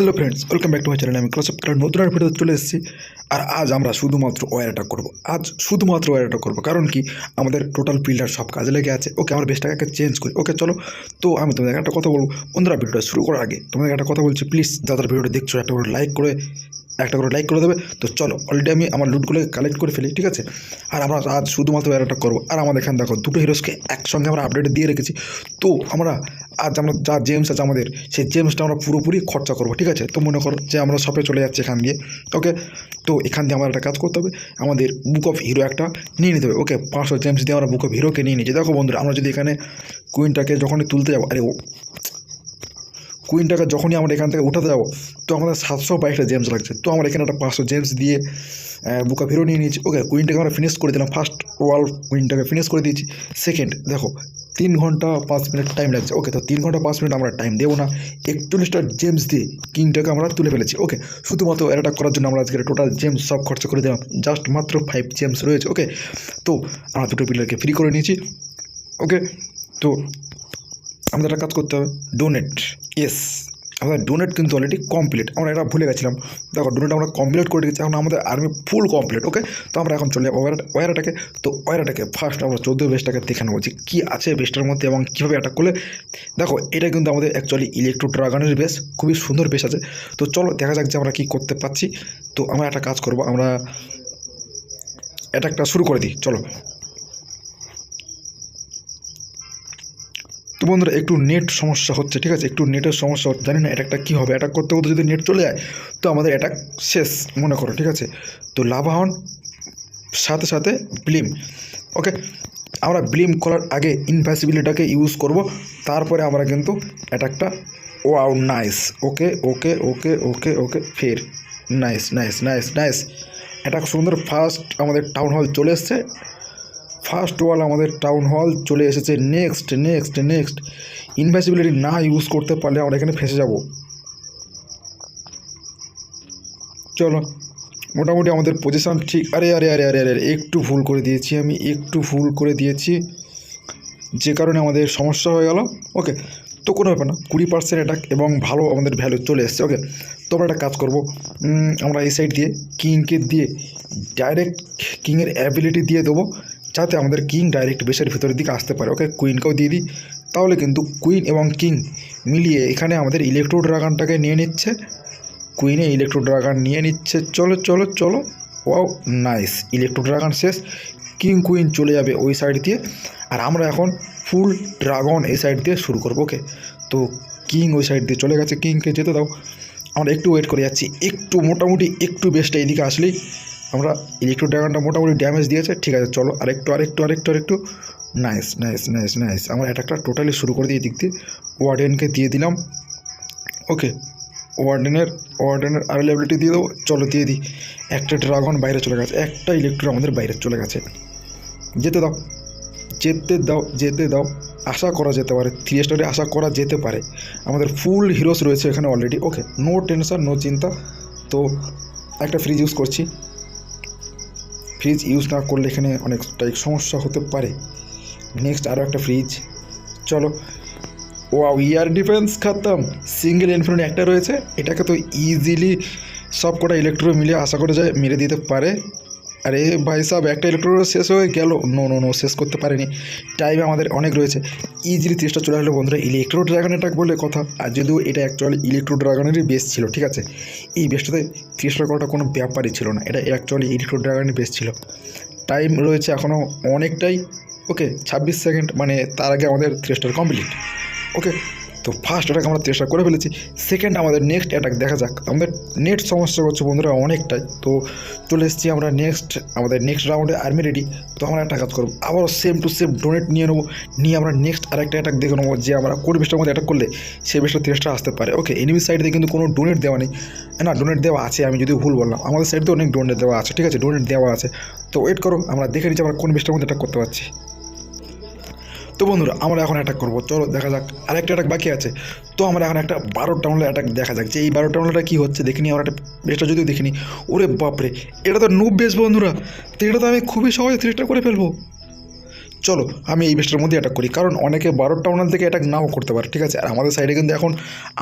Hello friends welcome back to my channel আমি class of নতুন একটা ভিডিও চলে এসেছি। আর আজ আমরা শুধুমাত্র ওয়ার অ্যাটাক করব। আজ শুধুমাত্র ওয়ার অ্যাটাক করব। কারণ কি? আমাদের টোটাল পিল্ডার সব কাজে লেগে আছে। ওকে আমরা বেশটাকে চেঞ্জ করি। ওকে চলো, তো আমি তোমাদের একটা কথা বলব। বন্ধুরা, ভিডিওটা শুরু করার আগে তোমাদের একটা কথা বলছি। প্লিজ যাদের ভিডিওটা দেখছ, একটা করে লাইক করে, একটা করে লাইক করে দেবে। তো চলো অলরেডি আমি আমার লুটগুলোকে কালেক্ট করে ফেলি, ঠিক আছে? আর আমরা আজ শুধুমাত্র অ্যাটাক করব। আর আমাদের এখানে দেখো, দুটো হিরোসকে একসঙ্গে আমরা আপডেট দিয়ে রেখেছি। তো আমরা আজ আমরা যা জেমস আছে আমাদের, সেই জেমসটা আমরা পুরোপুরি খরচা করব, ঠিক আছে? তো মনে করো যে আমরা শপে চলে যাচ্ছি এখান দিয়ে ওকে তো এখান দিয়ে আমার একটা কাজ করতে হবে, আমাদের বুক অফ হিরো একটা নিয়ে নিতে হবে ওকে পাঁচশো জেমস দিয়ে আমরা বুক অফ হিরোকে নিয়ে নিচ্ছি। দেখো বন্ধুরা, আমরা যদি এখানে কুইনটাকে যখনই তুলতে যাব, আরে ও কুইনটাকে যখনই আমরা এখান থেকে উঠাতে যাব, তো আমাদের সাতশো বাইশটা জেমস লাগছে। তো আমরা এখানে একটা পাঁচশো জেমস দিয়ে বুকা ফিরো নিয়ে নিয়েছি। ওকে কুইনটাকে আমরা ফিনিশ করে দিলাম। ফার্স্ট ওয়াল কুইনটাকে ফিনিশ করে দিয়েছি। সেকেন্ড দেখো, তিন ঘণ্টা পাঁচ মিনিট টাইম লাগছে। ওকে তো তিন ঘণ্টা পাঁচ মিনিট আমরা টাইম দেবো না। একচল্লিশটা জেমস দিয়ে কিংটাকে আমরা তুলে ফেলেছি। ওকে শুধুমাত্র অ্যাটাক করার জন্য আমরা আজকে টোটাল জেমস সব খরচা করে দিলাম। জাস্ট মাত্র ফাইভ জেমস রয়েছে। ওকে তো আমরা দুটো পিলারকে ফ্রি করে নিয়েছি। ওকে তো আমাদের একটা কাজ করতে হবে। ডোনেট ইয়েস আমাদের ডোনেট কিন্তু অলরেডি কমপ্লিট আমরা এটা ভুলে গেছিলাম। দেখো ডোনেট আমরা কমপ্লিট করে দিয়েছি। এখন আমাদের আর্মি ফুল কমপ্লিট ওকে তো আমরা এখন চলে যাব ওয়ারাটাকে তো ওয়ারাটাকে ফার্স্ট আমরা চোদ্দ বেসটাকে দেখে নেব যে কী আছে বেসটার মধ্যে এবং কীভাবে অ্যাটাক করলে দেখো, এটা কিন্তু আমাদের অ্যাকচুয়ালি ইলেকট্রো ড্রাগনের বেস খুবই সুন্দর বেস আছে। তো চলো, দেখা যাক যে আমরা কী করতে পারছি। তো আমরা একটা কাজ করব, আমরা অ্যাটাকটা শুরু করে দিই। চলো। তো বন্ধুরা, একটু নেট সমস্যা হচ্ছে, ঠিক আছে? একটু নেটের সমস্যা হচ্ছে, জানি না অ্যাটাকটা কী হবে। অ্যাটাক করতে করতে যদি নেট চলে যায়, তো আমাদের অ্যাটাক শেষ, মনে করো, ঠিক আছে? তো লাভাহন সাথে সাথে ব্লিম ওকে আমরা ব্লিম করার আগে ইনভাসিবিলিটাকে ইউজ করব, তারপরে আমরা কিন্তু অ্যাটাকটা ও আউ nice okay okay okay okay okay ফের nice nice nice nice attack সুন্দর ফার্স্ট আমাদের টাউন হল চলে এসছে ফার্স্ট ওয়াল আমাদের টাউন হল চলে এসেছে নেক্সট নেক্সট নেক্সট ইনভেসিবিলিটি না ইউজ করতে পারলে আমরা এখানে ফেসে যাব। চলো, মোটামুটি আমাদের পজিশান ঠিক, আরে আরে আরে আরে আরে, একটু ভুল করে দিয়েছি আমি, একটু ভুল করে দিয়েছি। যে কারণে আমাদের সমস্যা হয়ে গেল। ওকে তো কোনো ব্যাপার না, কুড়ি পার্সেন্ট অ্যাটাক এবং ভালো আমাদের ভ্যালু চলে এসছে। ওকে তো আমরা একটা কাজ করব আমরা এই সাইড দিয়ে কিংকে দিয়ে ডাইরেক্ট কিংয়ের অ্যাবিলিটি দিয়ে দেবো। যাতে আমাদের কিং ডাইরেক্ট বেসের ভিতরের দিকে আসতে পারে। ওকে কুইনকেও দিয়ে দিই। তাহলে কিন্তু কুইন এবং কিং মিলিয়ে এখানে আমাদের ইলেকট্রো ড্রাগনটাকে নিয়ে নিচ্ছে। কুইনে ইলেকট্রো ড্রাগন নিয়ে নিচ্ছে। চলো চলো চলো। ওয়াও নাইস ইলেকট্রো ড্রাগন শেষ। কিং কুইন চলে যাবে ওই সাইড দিয়ে। আর আমরা এখন ফুল ড্রাগন এই সাইড দিয়ে শুরু করব ওকে তো কিং ওই সাইড দিয়ে চলে গেছে। কিংকে যেতে দাও। আমরা একটু ওয়েট করে যাচ্ছি। একটু মোটামুটি একটু বেস্টটা এদিকে আসলেই আমরা ইলেকট্রো ড্রাগনটা মোটামুটি ড্যামেজ দিয়েছে, ঠিক আছে, চলো আরেকটু আরেকটু আরেকটু আরেকটু। নাইস নাইস নাইস নাইস আমরা অ্যাটাকটা টোটালি শুরু করে দিয়ে এদিক দিয়ে। ওয়ার্ডেনকে দিয়ে দিলাম। ওকে ওয়ার্ডেনের ওয়ার্ডেনের অ্যাভেলেবিলিটি দিয়ে দেবো। চলো, দিয়ে দিই। একটা ড্রাগন বাইরে চলে গেছে, একটা ইলেকট্রো আমাদের বাইরে চলে গেছে। যেতে দাও যেতে দাও যেতে দাও। আশা করা যেতে পারে থ্রি স্টারে আশা করা যেতে পারে। আমাদের ফুল হিরোস রয়েছে এখানে already okay no tension no চিন্তা। তো একটা ফ্রিজ ইউজ করছি। ফ্রিজ ইউজ না করলে এখানে অনেকটাই সমস্যা হতে পারে। নেক্সট আরও একটা ফ্রিজ চলো। ওয়াও ইয়ার ডিফেন্স খাতাম। সিঙ্গেল ইনফিনিটি একটা রয়েছে। এটাকে তো ইজিলি সব কটা ইলেকট্রো মিলিয়ে আশা করে যায় মেরে দিতে পারে। আরে ভাই সাহেব একটা ইলেকট্রো শেষ হয়ে গেল। নো নো নো শেষ করতে পারেনি। টাইম আমাদের অনেক রয়েছে। ইজিলি তিরিশটা চলে আসলো বন্ধুরা। ইলেকট্রো ড্রাগন অ্যাটাক বলে কথা। আর যদিও এটা অ্যাকচুয়ালি ইলেকট্রো ড্রাগনেরই বেস ছিল, ঠিক আছে? এই বেসটাতে তিরিশটা করাটা কোনো ব্যাপারই ছিল না। এটা অ্যাকচুয়ালি ইলেকট্রো ড্রাগনের বেস ছিল। টাইম রয়েছে এখনও অনেকটাই। ওকে ছাব্বিশ সেকেন্ড মানে তার আগে আমাদের থ্রেস্টার কমপ্লিট ওকে তো ফার্স্ট অ্যাটাক আমরা চেষ্টা করে ফেলেছি। সেকেন্ড আমাদের নেক্সট অ্যাটাক দেখা যাক। আমাদের নেট সমস্যা করছে বন্ধুরা অনেকটাই। তো চলে এসেছি আমরা নেক্সট আমাদের নেক্সট রাউন্ডে আর্মি রেডি তো আমরা একটা কাজ করব। আবারও সেম টু সেম ডোনেট নিয়ে নেব। নিয়ে আমরা নেক্সট আরেকটা অ্যাটাক দেখে নেব যে আমরা কোন বেশটার মধ্যে অ্যাটাক করলে সেই বেশটা তিরিশটা আসতে পারে। ওকে এনিমি সাইডে কিন্তু কোনো ডোনেট দেওয়া নেই। না ডোনেট দেওয়া আছে, আমি যদি ভুল বললাম। আমাদের সাইড অনেক ডোনেট দেওয়া আছে, ঠিক আছে? ডোনেট দেওয়া আছে। তো ওয়েট করো, আমরা দেখে নিচ্ছি আমরা কোন বেশটার মধ্যে অ্যাটাক করতে পারছি। তো বন্ধুরা, আমরা এখন অ্যাটাক করব। চলো, দেখা যাক। আরেকটা অ্যাটাক বাকি আছে। তো আমরা এখন একটা বারো টাউনলে অ্যাটাক দেখা যাক যে এই বারো টাউনটা কী হচ্ছে, দেখিনি, আমরা একটা বেসটা যদিও দেখিনি। ওরে বাপরে, এটা তো নুব বেস বন্ধুরা। তো এটা তো আমি খুবই সহজে থ্রিটা করে ফেলব। চলো, আমি এই বেসটার মধ্যে অ্যাটাক করি, কারণ অনেকে বারো ওনার থেকে অ্যাটাক নাও করতে পারে, ঠিক আছে? আর আমাদের সাইডে কিন্তু এখন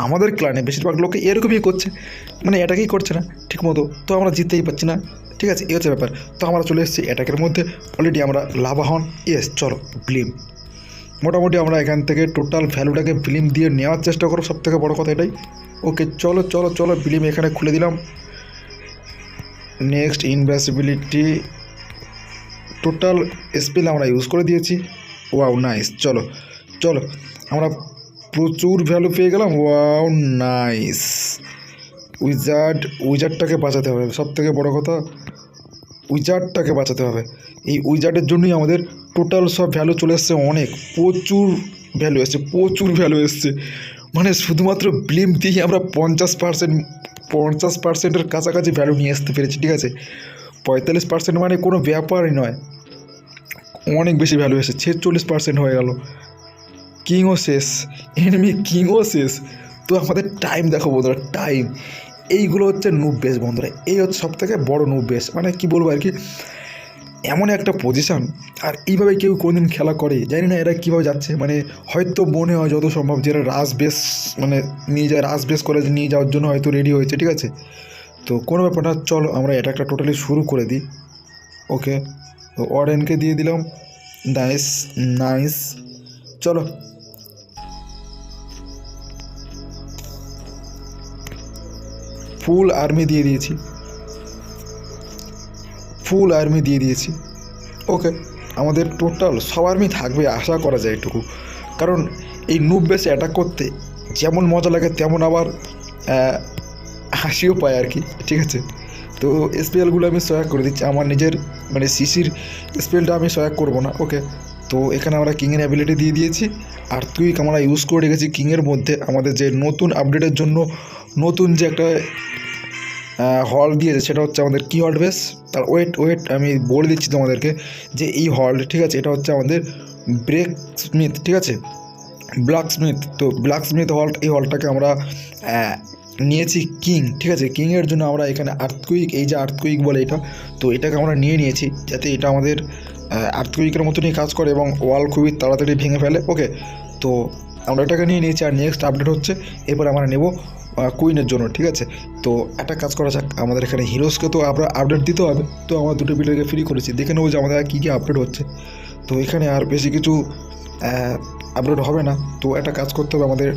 আমাদের ক্লানে বেশিরভাগ লোকে এরকমই করছে। মানে অ্যাটাকই করছে না ঠিক মতো তো আমরা জিততেই পারছি না, ঠিক আছে? এই হচ্ছে ব্যাপার। তো আমরা চলে এসেছি অ্যাটাকের মধ্যে। অলরেডি আমরা লাভা হন। ইয়েস চলো ব্লিম মোটামুটি আমরা এখান থেকে টোটাল ভ্যালুটাকে ফিল্ম দিয়ে নেওয়ার চেষ্টা করো সব থেকে বড়ো কথা এটাই। ওকে চলো চলো চলো ফিল্ম এখানে খুলে দিলাম। নেক্সট ইনভেসিবিলিটি টোটাল স্পেল আমরা ইউজ করে দিয়েছি। ওয়াও নাইস চলো চলো, আমরা প্রচুর ভ্যালু পেয়ে গেলাম। ওয়াও নাইস উইজার্ড উইজার্ডটাকে বাঁচাতে হবে। সব থেকে বড়ো কথা উইজার্ডটাকে বাঁচাতে হবে। এই উইজার্ডের জন্যই আমাদের টোটাল সব ভ্যালু চলে এসছে অনেক, প্রচুর ভ্যালু এসছে, প্রচুর ভ্যালু এসছে। মানে শুধুমাত্র ব্লিম দিয়েই আমরা পঞ্চাশ পার্সেন্ট পঞ্চাশ পার্সেন্টের কাছাকাছি ভ্যালু নিয়ে আসতে পেরেছি, ঠিক আছে? পঁয়তাল্লিশ পার্সেন্ট মানে কোনো ব্যাপারই নয়। অনেক বেশি ভ্যালু এসেছে, ছেচল্লিশ পার্সেন্ট হয়ে গেল। কিংও শেষ এনিমি কিংও শেষ। তো আমাদের টাইম দেখো বন্ধুরা টাইম এইগুলো হচ্ছে নুব বেস বন্ধুরা, এই হচ্ছে সব থেকে বড়ো নুব বেস মানে কি বলব আর কি? এমন একটা পজিশন আর এইভাবে কেউ কোনদিন খেলা করে, জানি না এরা কীভাবে যাচ্ছে মানে হয়তো মনে হয় যত সম্ভব যে এরা রাস মানে নিয়ে যায় রাস বেস করে নিয়ে যাওয়ার জন্য হয়তো রেডি হয়েছে, ঠিক আছে? তো কোনো ব্যাপার না, চলো আমরা একটা টোটালি শুরু করে দিই। ওকে তো অরেনকে দিয়ে দিলাম। নাইস নাইস চলো। ফুল আর্মি দিয়ে দিয়েছি। ফুল আর্মি দিয়ে দিয়েছি। ওকে, আমাদের টোটাল সব আর্মি থাকবে, আশা করা যায় এটুকু। কারণ এই নুব বেসে অ্যাটাক করতে যেমন মজা লাগে, তেমন আবার হাসিও পায় আর কি, ঠিক আছে? তো স্পেলগুলো আমি সহায়ক করে দিচ্ছি। আমার নিজের মানে সিসির স্পেলটা আমি সহায়ক করব না, ওকে? তো এখানে আমরা কিংয়ের অ্যাবিলিটি দিয়ে দিয়েছি। আর তুই আমরা ইউজ করে রেখেছি কিংয়ের মধ্যে। আমাদের যে নতুন আপডেটের জন্য নতুন যে একটা হল দিয়েছে সেটা হচ্ছে আমাদের কি হল্ড বেস তার ওয়েট ওয়েট আমি বলে দিচ্ছি তোমাদেরকে যে এই হল্ড ঠিক আছে? এটা হচ্ছে আমাদের ব্রেক স্মিথ ঠিক আছে? ব্ল্যাক স্মিথ তো ব্ল্যাক স্মিথ হল্ট এই হলটাকে আমরা নিয়েছি কিং ঠিক আছে? কিংয়ের জন্য আমরা এখানে আর্থকুইক এই যে আর্থকুইক বলে এটা, তো এটাকে আমরা নিয়ে নিয়েছি যাতে এটা আমাদের আর্থকুইকের মতনই কাজ করে এবং ওয়াল খুবই তাড়াতাড়ি ভেঙে ফেলে ওকে তো আমরা এটাকে নিয়ে নিয়েছি আর নেক্সট আপডেট হচ্ছে, এরপর আমরা নেব কুইনের জন্য, ঠিক আছে? তো একটা কাজ করা যাক, আমাদের এখানে হিরোসকে তো আমরা আপডেট দিতে হবে। তো আমরা দুটো বিল্ডারকে ফ্রি করেছি। দেখে নেব যে আমাদের কী কী আপডেট হচ্ছে। তো এখানে আর বেশি কিছু আপডেট হবে না। তো একটা কাজ করতে হবে, আমাদের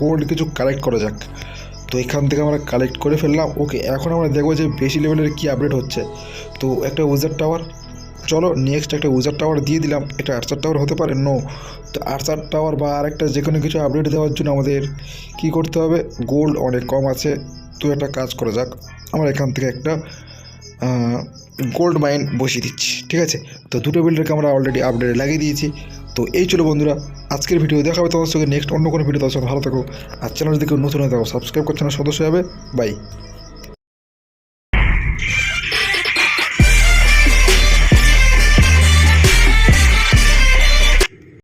গোল্ড কিছু কালেক্ট করা যাক। তো এখান থেকে আমরা কালেক্ট করে ফেললাম। ওকে এখন আমরা দেখব যে বেশি লেভেলের কী আপডেট হচ্ছে। তো একটা উজার টাওয়ার চলো নেক্সট একটা উজার টাওয়ার দিয়ে দিলাম। এটা আর্চার টাওয়ার হতে পারে? নো তো আর্চার টাওয়ার বা আরেকটা যে কোনো কিছু আপডেট দেওয়ার জন্য আমাদের কী করতে হবে? গোল্ড অনেক কম আছে। তো একটা কাজ করা যাক। আমরা এখান থেকে একটা গোল্ড মাইন বসিয়ে দিচ্ছি, ঠিক আছে? তো দুটো বিল্ডারকে আমরা অলরেডি আপডেটে লাগিয়ে দিয়েছি। তো এই ছিল বন্ধুরা, আজকের ভিডিও দেখা হবে তোমার সঙ্গে নেক্সট অন্য কোনো ভিডিও তোমার সঙ্গে ভালো থাকো। আর চ্যানেল দিকে নতুন হয়ে থাকো সাবস্ক্রাইব করছে না, সদস্য হবে বাই